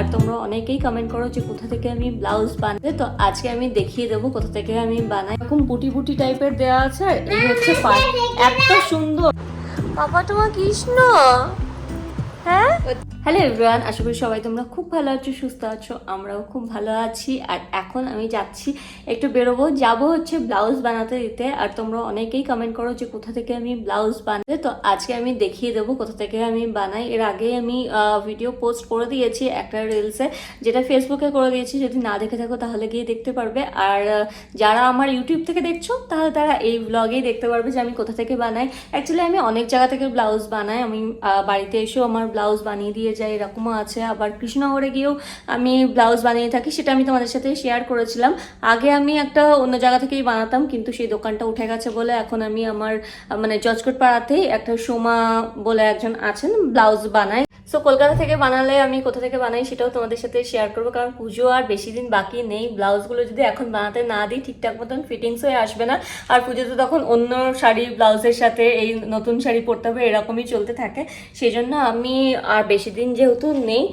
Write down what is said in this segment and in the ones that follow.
আর তোমরা অনেকেই কমেন্ট করো যে কোথা থেকে আমি ব্লাউজ বানাই। তো আজকে আমি দেখিয়ে দেবো কোথা থেকে আমি বানাই। এরকম বুটি বুটি টাইপের দেওয়া আছে, এই হচ্ছে এত সুন্দর। বাবা তোমার কৃষ্ণ। হ্যাঁ? হ্যালো এভরিওয়ান আশা করি সবাই তোমরা খুব ভালো আছো, সুস্থ আছো, আমরাও খুব ভালো আছি। আর এখন আমি যাচ্ছি, একটু বেরোবো। যাব হচ্ছে ব্লাউজ বানাতে দিতে। আর তোমরা অনেকেই কমেন্ট করো যে কোথা থেকে আমি ব্লাউজ বানাই তো আজকে আমি দেখিয়ে দেবো কোথা থেকে আমি বানাই। এর আগে আমি ভিডিও পোস্ট করে দিয়েছি একটা রিলসে যেটা ফেসবুকে করে দিয়েছি। যদি না দেখে থাকো তাহলে গিয়ে দেখতে পারবে। আর যারা আমার ইউটিউব থেকে দেখছ, তাহলে তারা এই ব্লগেই দেখতে পারবে যে আমি কোথা থেকে বানাই। অ্যাকচুয়ালি আমি অনেক জায়গা থেকে ব্লাউজ বানাই। আমি বাড়িতে এসেও আমার ব্লাউজ বানিয়ে দিয়ে যাই এরকমও আছে। আবার কৃষ্ণনগরে গিয়েও আমি ব্লাউজ বানিয়ে থাকি, সেটা আমি তোমাদের সাথে শেয়ার করেছিলাম। আগে আমি একটা অন্য জায়গা থেকেই বানাতাম, কিন্তু সেই দোকানটা উঠে গেছে বলে এখন আমি আমার মানে জজকোট পাড়াতেই একটা সোমা বলে একজন আছেন, ব্লাউজ বানায়। সো কলকাতা থেকে বানালে আমি কোথা থেকে বানাই সেটাও তোমাদের সাথে শেয়ার করব। কারণ পুজো আর বেশি দিন বাকি নেই। ব্লাউজগুলো যদি এখন বানাতে না দিই, ঠিকঠাক মতন ফিটিংস হয়ে আসবে না। আর পুজোতে তখন অন্য শাড়ি, ব্লাউজের সাথে এই নতুন শাড়ি পরতে হবে, এরকমই চলতে থাকে। সেই জন্য আমি আর বেশি দিন যেহেতু নেই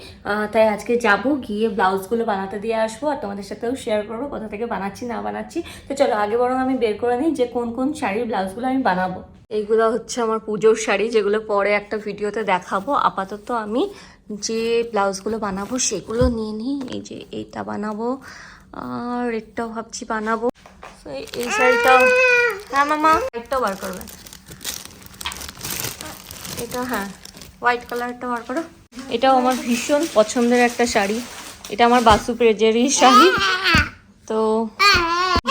তাই আজকে যাব, গিয়ে ব্লাউজগুলো বানাতে দিয়ে আসব। আর তোমাদের সাথেও শেয়ার করব কোথা থেকে বানাচ্ছি, না বানাচ্ছি। তো চলো, আগে বরং আমি বের করে নিই যে কোন কোন শাড়ির ব্লাউজগুলো আমি বানাবো। এইগুলো হচ্ছে আমার পুজোর শাড়ি, যেগুলো পরে একটা ভিডিওতে দেখাবো। আপাতত আমি যে ব্লাউজগুলো বানাবো, সেগুলো নিয়ে নিই। এই যে এইটা বানাবো, আর এটাও ভাবছি বানাবো। এই- শাড়িটাও হ্যাঁ মামা। এটাও বার করবে। এটা হ্যাঁ হোয়াইট কালারটা বার করো। এটাও আমার ভীষণ পছন্দের একটা শাড়ি। এটা আমার বাসু পেজেরই শাড়ি। তো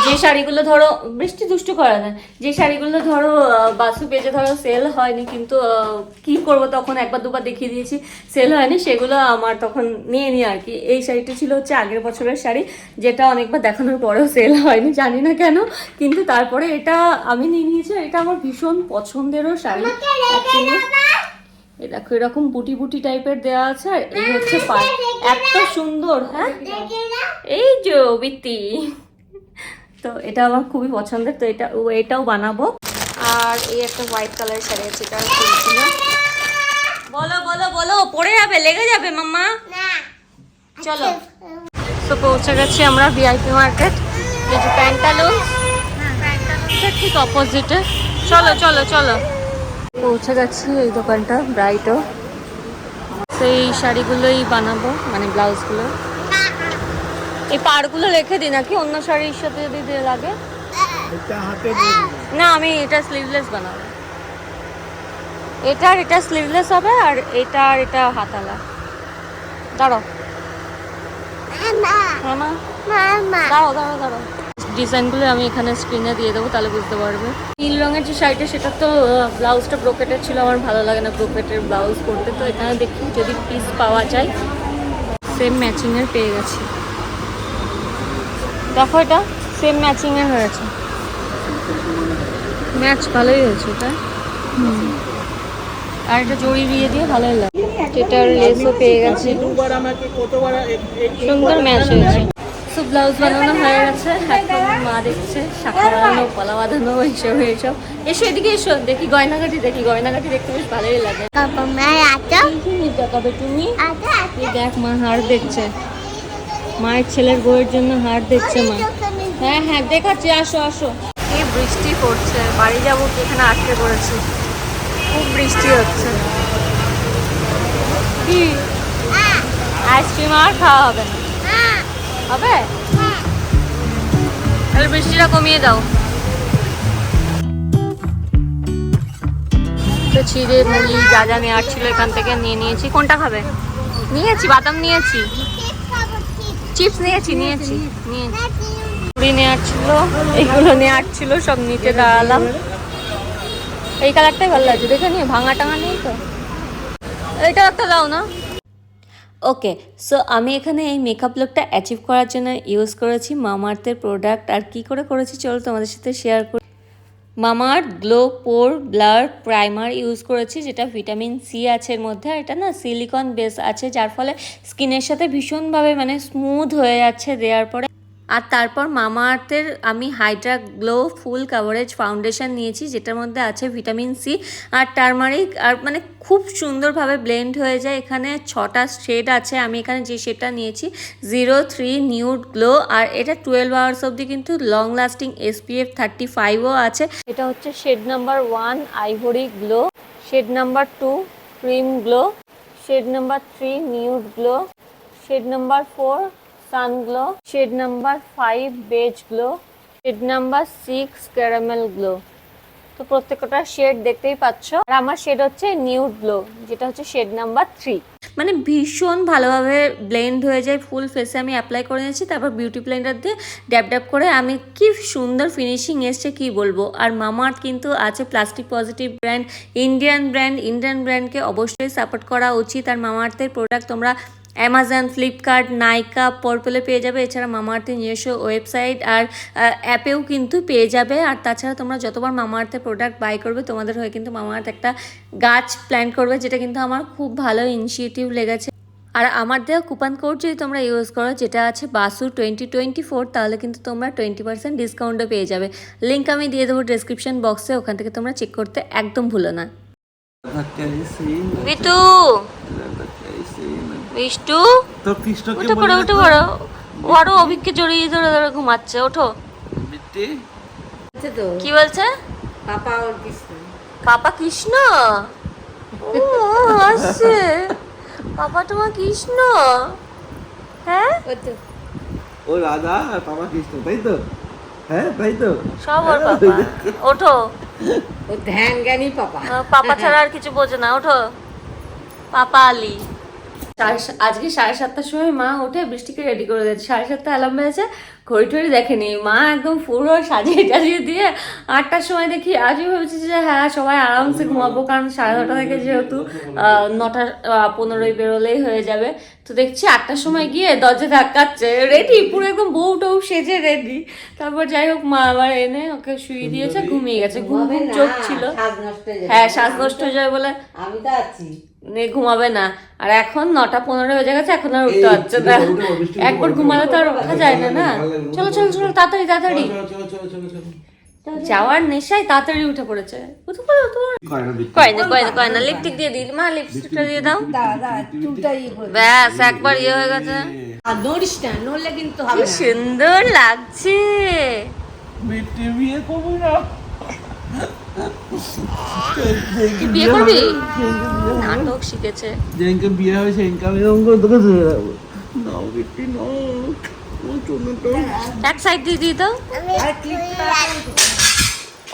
যে শাড়িগুলো ধরো বৃষ্টি দুষ্ট করা না যে শাড়িগুলো ধরো বাসু পেজে ধরো সেল হয়নি কিন্তু কি করব তখন একবার দুবার দেখিয়ে দিয়েছি সেল হয়নি সেগুলো আমার তখন নিয়ে নিই আর কি। এই শাড়িটা ছিল হচ্ছে আগের বছরের শাড়ি যেটা অনেকবার দেখানোর পরেও সেল হয়নি জানি না কেন কিন্তু তারপরে এটা আমি নিয়ে নিয়েছি এটা আমার ভীষণ পছন্দেরও শাড়ি। এই দেখো এরকম বুটি বুটি টাইপের দেওয়া আছে আর এই হচ্ছে পাট এত সুন্দর হ্যাঁ? এই যে বিত্তি তো এটা আমার খুবই পছন্দের তো এটা ও এটাও বানাবো। আর এই একটা হোয়াইট কালার শাড়ি আছে এটা বলো বলো বলো পড়ে যাবে লেগে যাবে মাম্মা। চলো। তো পৌঁছে গেছি আমরা ভিআইপি মার্কেট এই যে প্যান্টালুন ঠিক অপোজিটে চলো চলো চলো। পৌঁছে গেছি এই দোকানটা ব্রাইটও সেই শাড়িগুলোই বানাবো মানে ব্লাউজগুলো। এই পাড়গুলো রেখে দিই নাকি? অন্য শাড়ির সাথে যদি দিয়ে লাগে? না আমি এটা স্লিভলেস বানাবো। এটা আর এটা স্লিভলেস হবে আর এটা আর এটা হাতালা। দাঁড়াও। দাঁড়াও দাঁড়াও দাঁড়াও। ডিজাইনগুলো আমি এখানে স্ক্রিনে দিয়ে দেবো তাহলে বুঝতে পারবে। নীল রঙের যে শাড়িটা সেটা তো ব্লাউজটা ব্রোকেটের ছিল আমার ভালো লাগে না ব্রোকেটের ব্লাউজ করতে তো এখানে দেখি যদি পিস পাওয়া যায়। সেম ম্যাচিংয়ের পেয়ে গেছি। দেখো এটা সেম ম্যাচিংয়ের হয়েছে। ম্যাচ ভালোই হয়েছে এটা আর এটা জড়ি দিয়ে দিয়ে ভালোই লাগে। এটার লেসও পেয়ে গেছি। সুন্দর ম্যাচ হয়েছে। সো ব্লাউজ বানানো হয়ে গেছে এখন মা দেখছে শাখা বানানো পলা বাঁধানো এইসব এইসব। এসো এদিকে এসো দেখি গয়নাঘাটি দেখি গয়নাঘাটি দেখতে বেশ ভালোই লাগে। কি দেখাবে তুমি এই দেখ মা হার দেখছে। মায়ের ছেলের বউয়ের জন্য হার দেখছে মা। হ্যাঁ হ্যাঁ দেখাচ্ছি আসো আসো। এই বৃষ্টি পড়ছে বাড়ি যাব কি এখানে আটকে পড়েছি। খুব বৃষ্টি হচ্ছে। কি? আইসক্রিম আর খাওয়া হবে না। হবে? তাহলে বৃষ্টিটা কমিয়ে দাও। তো ছিঁড়ে মুড়ি যা যা নেওয়ার ছিল এখান থেকে নিয়ে নিয়েছি। কোনটা খাবে? নিয়েছি বাদাম নিয়েছি। চিপস নিয়েছি নিয়েছি নিয়েছি। মুড়ি নেওয়ার ছিল এইগুলো নেওয়ার ছিল সব নিচে দাঁড়ালাম। এই কালারটাই ভালো লাগছে দেখে নিয়ে ভাঙা টাঙা নেই তো। এইটা একটা দাও না। ওকে সো আমি এখানে এই মেকআপ লুকটা অ্যাচিভ করার জন্য ইউজ করেছি মামার্থের প্রোডাক্ট আর কি করে করেছি চলো তোমাদের সাথে শেয়ার করি। Mamaearth glow pore blur primer use করেছি, যেটা ভিটামিন সি আছে এর মধ্যে, আর এটা না সিলিকন বেস আছে, যার ফলে স্কিনের সাথে ভীষণভাবে মানে স্মুথ হয়ে যাচ্ছে, দেওয়ার পরে আর তারপর মামা আর্থের আমি hydra glow full coverage foundation নিয়েছি, যেটার মধ্যে আছে ভিটামিন সি আর টার্মারিক আর মানে খুব সুন্দরভাবে ব্লেন্ড হয়ে যায়। এখানে ছটা শেড আছে, আমি এখানে যে শেডটা নিয়েছি জিরো থ্রি নিউড গ্লো আর এটা টুয়েলভ আওয়ার্স অবধি কিন্তু লং লাস্টিং এসপিএফ থার্টি ফাইভও আছে। এটা হচ্ছে shade number one ivory glow shade number two cream glow shade number three nude glow shade number four sun glow shade number five beige glow shade number six caramel glow তো প্রত্যেকটা shade দেখতেই পাচ্ছ। আর আমার shade হচ্ছে nude glow যেটা হচ্ছে shade number three মানে ভীষণ ভালোভাবে ব্লেন্ড হয়ে যায় ফুল ফেসে আমি অ্যাপ্লাই করে নিয়েছি, তারপর বিউটি ব্লেন্ডার দিয়ে ড্যাপ ড্যাব করে আমি কি সুন্দর ফিনিশিং এসছে কি বলব। আর মামাআর্থ কিন্তু আছে plastic positive brand Indian brand Indian ব্র্যান্ডকে অবশ্যই সাপোর্ট করা উচিত। আর মামাআর্থের প্রোডাক্ট তোমরা অ্যামাজন ফ্লিপকার্ট নাইকা পরপলে পেয়ে যাবে। এছাড়া মামাআর্থের নিজস্ব ওয়েবসাইট আর অ্যাপেও কিন্তু পেয়ে যাবে। আর তাছাড়া তোমরা যতবার মামাআর্থের প্রোডাক্ট বাই করবে তোমাদের হয়ে কিন্তু মামাআর্থ একটা গাছ প্ল্যান করবে যেটা কিন্তু আমার খুব ভালো ইনিশিয়েটিভ লেগেছে। আর আমার দেওয়া কুপন কোড যদি তোমরা ইউজ করো যেটা আছে বাসু টোয়েন্টি টোয়েন্টি ফোর তাহলে কিন্তু তোমরা টোয়েন্টি পার্সেন্ট ডিসকাউন্টও পেয়ে যাবে। লিঙ্ক আমি দিয়ে দেবো ডিসক্রিপশন বক্সে ওখান থেকে তোমরা চেক করতে একদম ভুলো না। বিটু বিষ্টু তো কৃষ্ণকে উঠে পড়ো উঠে পড়ো। ও আরও অভিককে জড়িয়ে ধরে ধরে ঘুমাচ্ছে ওঠো। বিট্টি আছে তো। কি বলছে? পাপা ওর কৃষ্ণ। পাপা কৃষ্ণ? ও আসছে। পাপা তোমার কৃষ্ণ? হ্যাঁ? ও রাধা আর বাবা কৃষ্ণ তাই তো? হ্যাঁ তাই তো? সব ওর পাপা। ওঠো। ও ধ্যান জ্ঞানী পাপা পাপা ছাড়া আর কিছু বোঝে না ওঠো। পাপা আলি। আজকে সাড়ে সাতটার সময় মা উঠে বৃষ্টিকে রেডি করে দিয়েছে। সাড়ে সাতটা অ্যালার্ম বেজেছে। ঘড়ি টড়ি দেখেনি। মা একদম পুরো সাজিয়ে টাজিয়ে দিয়ে আটটার সময় দেখি আজই ভেবেছি যে হ্যাঁ সবাই আরামসে ঘুমাবো কারণ সাড়ে নটা থেকে যেহেতু আহ, নটা পনেরোই বেরোলেই হয়ে যাবে। তো দেখছি আটটার সময় গিয়ে দরজা ধাক্কাচ্ছে। রেডি পুরো একদম বউ টৌ সেজে রেডি তারপর যাই হোক মা আবার এনে ওকে শুয়ে দিয়েছে ঘুমিয়ে গেছে। ঘুম ঘুম চোখ ছিল। হয়ে যাবে। হ্যাঁ শ্বাস নষ্ট হয়ে যায় বলে আমি তো আছি। নে ঘুমাবে না। আর এখন নটা পনেরো হয়ে গেছে এখন আর উঠতে পারছে না। একবার ঘুমালে তো আর ওঠা যায় না না। চলো চলো চলো তাড়াতাড়ি তাড়াতাড়ি। চলো চলো চলো চলো যাওয়ার নেশায় তাড়াতাড়ি উঠে পড়েছে। উঠে পড়ো উঠে। পড়ো কয় না বিট্টি কয় না কয় না কয় না লিপস্টিক দিয়ে দিই। মা লিপস্টিকটা দিয়ে দাও। ইয়ে ব্যাস একবার ইয়ে হয়ে গেছে। আর নড়িস না নড়লে কিন্তু হবে সুন্দর লাগছে। বিয়ে করব না? বিয়ে করবি? নাটক শিখেছে। যেদিনকে বিয়ে হবে সেদিনকে আমি তোকে ধরে রাখব। নাও বিট্টি নাও। ও চলো তো এক সাইড দিয়ে দিয়ে দাও।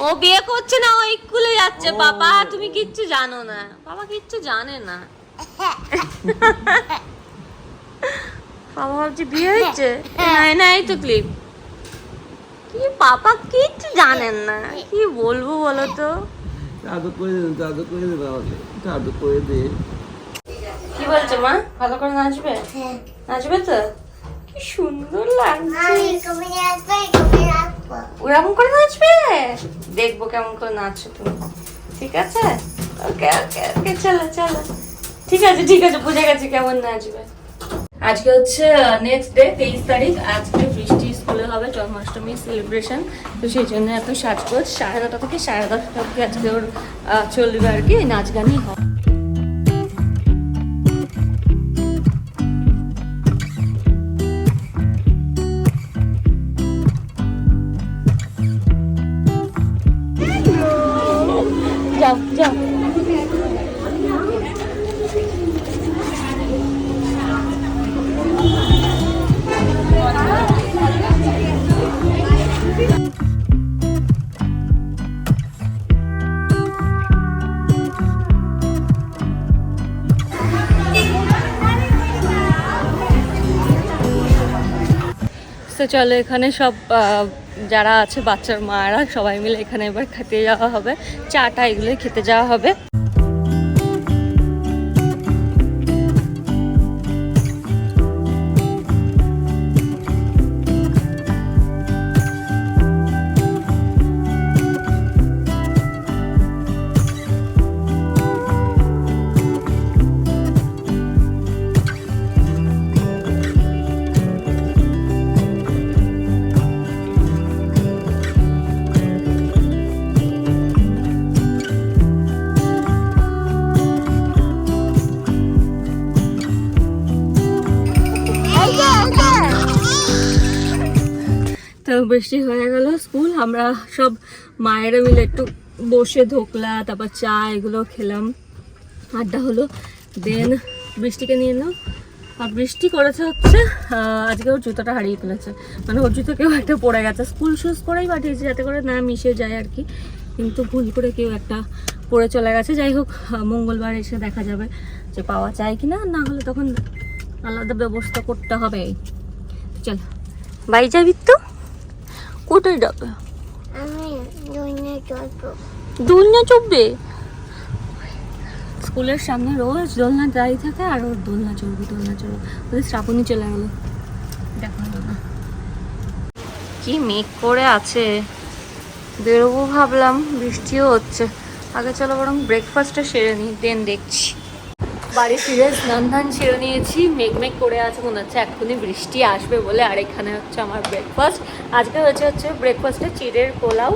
ও বিয়ে করছে না ও স্কুলে যাচ্ছে। বাবা তুমি কিচ্ছু জানো না। বাবা কিচ্ছু জানে না। বাবা ভাবছি বিয়ে হয়েছে। নাই না এই তো ক্লিপ কি পাপা কিচ্ছু জানেন না। কি বলব বলো তো? চাদর করে দে চাদর করে দে আমাকে চাদর করে দে। কি বলছো মা? ভালো করে নাচবে? নাচবে তো? কি সুন্দর লাগছে। ওরকম করে নাচবে? দেখব কেমন করে নাচছো তুমি। ঠিক আছে? ওকে ওকে ওকে চলো চলো। ঠিক আছে ঠিক আছে বুঝে গেছি কেমন নাচবে। আজকে হচ্ছে নেক্সট ডে তেইশ তারিখ। আজকে বৃষ্টি স্কুলে হবে জন্মাষ্টমী সেলিব্রেশন তো সেই জন্য এত সাজগোজ। সাড়ে নটা থেকে সাড়ে দশটা অবধি আজকে ওর চলবে আর কি নাচ গানই হবে। তো চলো এখানে সব যারা আছে, বাচ্চার মায়েরা সবাই মিলে এখানে এবার খেতে যাওয়া হবে। চাটা এগুলোই খেতে যাওয়া হবে। বৃষ্টি হয়ে গেল, স্কুল। আমরা সব মায়েরা মিলে একটু বসে ধোকলা তারপর চা এগুলো খেলাম। আড্ডা হলো। দেন বৃষ্টিকে নিয়ে এলাম আর বৃষ্টি করেছে হচ্ছে আজকে ওর জুতোটা হারিয়ে ফেলেছে। মানে ওর জুতো কেউ একটা পড়ে গেছে। স্কুল শুজ করেই পাঠিয়েছে যাতে করে না মিশে যায় আর কি। কিন্তু ভুল করে কেউ একটা পড়ে চলে গেছে। যাই হোক মঙ্গলবার এসে দেখা যাবে যে পাওয়া যায় কি না না হলে তখন আলাদা ব্যবস্থা করতে হবে। চল বাড়ি যাবি তো কোথায় যাবে? আমি দুনিয়া চলবো। দোলনা চড়বে স্কুলের সামনে রোজ দোলনা দাঁড়িয়ে থাকে আর ওর দোলনা চড়বে দোলনা চড়বে ওদের শ্রাবণী চলে গেলো। দেখা হলো না। কি মেঘ করে আছে। বেরোবো ভাবলাম বৃষ্টিও হচ্ছে। আগে চলো বরং ব্রেকফাস্টটা সেরে নিই দেন দেখছি। বাড়ি ফিরে স্নান ধান সেরে নিয়েছি, মেঘ মেঘ করে আছে, মনে হচ্ছে এক্ষুনি বৃষ্টি আসবে বলে, আর এখানে হচ্ছে আমার ব্রেকফাস্ট আজকে হচ্ছে হচ্ছে ব্রেকফাস্টে চিড়ের পোলাও,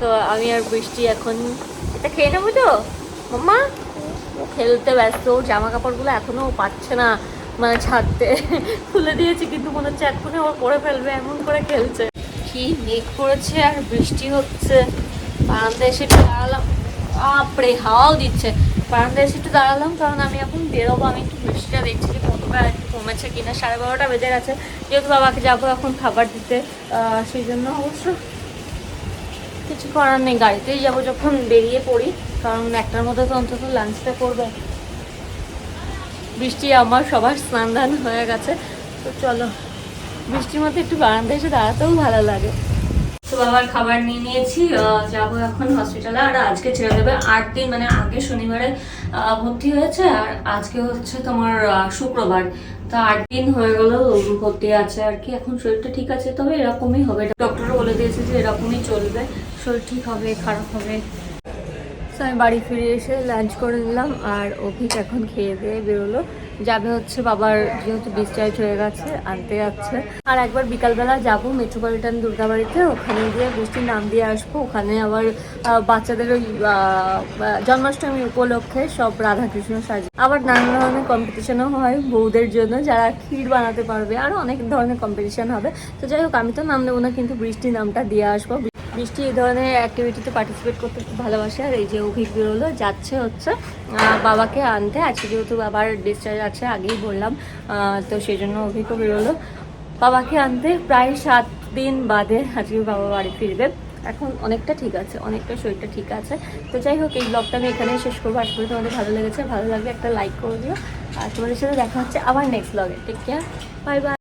তো আমি আর বৃষ্টি এখন এটা খেয়ে নেব তো? মাম্মা? খেলতে ব্যস্ত জামা কাপড়গুলো এখনও পাচ্ছে না মানে ছাড়তে খুলে দিয়েছি, কিন্তু মনে হচ্ছে এক্ষুনি ও পরে ফেলবে, এমন করে খেলছে। কি মেঘ পড়েছে আর বৃষ্টি হচ্ছে। বারান্দায় এসে দাঁড়ালাম। আপড়ে হাওয়াও দিচ্ছে। বারান্দায় এসে একটু দাঁড়ালাম, কারণ আমি এখন বেরোবো। আমি একটু বৃষ্টিটা দেখছি যে কতটা একটু কমেছে কিনা। সাড়ে বারোটা বেজে গেছে। যেহেতু বাবাকে যাব এখন খাবার দিতে সেই জন্য অবশ্য কিছু করার নেই। গাড়িতেই যাব যখন বেরিয়ে পড়ি, কারণ একটার মধ্যে তো অন্তত লাঞ্চটা করবে। বৃষ্টি আমার সবার স্নান হয়ে গেছে। তো চলো, বৃষ্টির মধ্যে একটু বারান্দায় এসে দাঁড়াতেও ভালো লাগে। তো বাবার খাবার নিয়ে নিয়েছি যাব এখন হসপিটালে আর আজকে ছেড়ে দেবে আট দিন মানে আগে শনিবারে ভর্তি হয়েছে, আর আজকে হচ্ছে তোমার শুক্রবার। তো আট দিন হয়ে গেল ভর্তি আছে আর কি। এখন শরীরটা ঠিক আছে, তবে এরকমই হবে। ডক্টরও বলে দিয়েছে যে এরকমই চলবে। শরীর ঠিক হবে, খারাপ হবে। তো আমি বাড়ি ফিরে এসে লাঞ্চ করে নিলাম আর অভিক এখন খেয়ে দিয়ে বেরোলো। যাবে হচ্ছে বাবার যেহেতু ডিসচার্জ হয়ে গেছে, আনতে যাচ্ছে। আর একবার বিকালবেলা যাব মেট্রোপলিটন দুর্গাবাড়িতে, ওখানে গিয়ে বৃষ্টির নাম দিয়ে আসব। ওখানে আবার বাচ্চাদের ওই জন্মাষ্টমী উপলক্ষে সব রাধাকৃষ্ণ সাজে আবার নানান ধরনের কম্পিটিশনও হয় বউদের জন্য, যারা ক্ষীর বানাতে পারবে। আরও অনেক ধরনের কম্পিটিশন হবে। তো যাই হোক, আমি তো নাম নেব না, কিন্তু বৃষ্টির নামটা দিয়ে আসব। বৃষ্টি এই ধরনের অ্যাক্টিভিটিতে পার্টিসিপেট করতে খুব ভালোবাসে। আর এই যে অভিক বেরোলো, যাচ্ছে হচ্ছে বাবাকে আনতে। আজকে যেহেতু বাবার ডিসচার্জ আছে, আগেই বললাম তো সেই জন্য অভিকও বেরোলো। বাবাকে আনতে প্রায় সাত দিন বাদে আজকে বাবা বাড়ি ফিরবে। এখন অনেকটা ঠিক আছে, অনেকটা শরীরটা ঠিক আছে। তো যাই হোক, এই ব্লগটা আমি এখানেই শেষ করব। আশা করি তোমাদের ভালো লেগেছে। ভালো লাগলে একটা লাইক করে দিও। আর তোমাদের সাথে দেখা হচ্ছে আবার নেক্সট ব্লগে টেক কেয়ার বাই বাই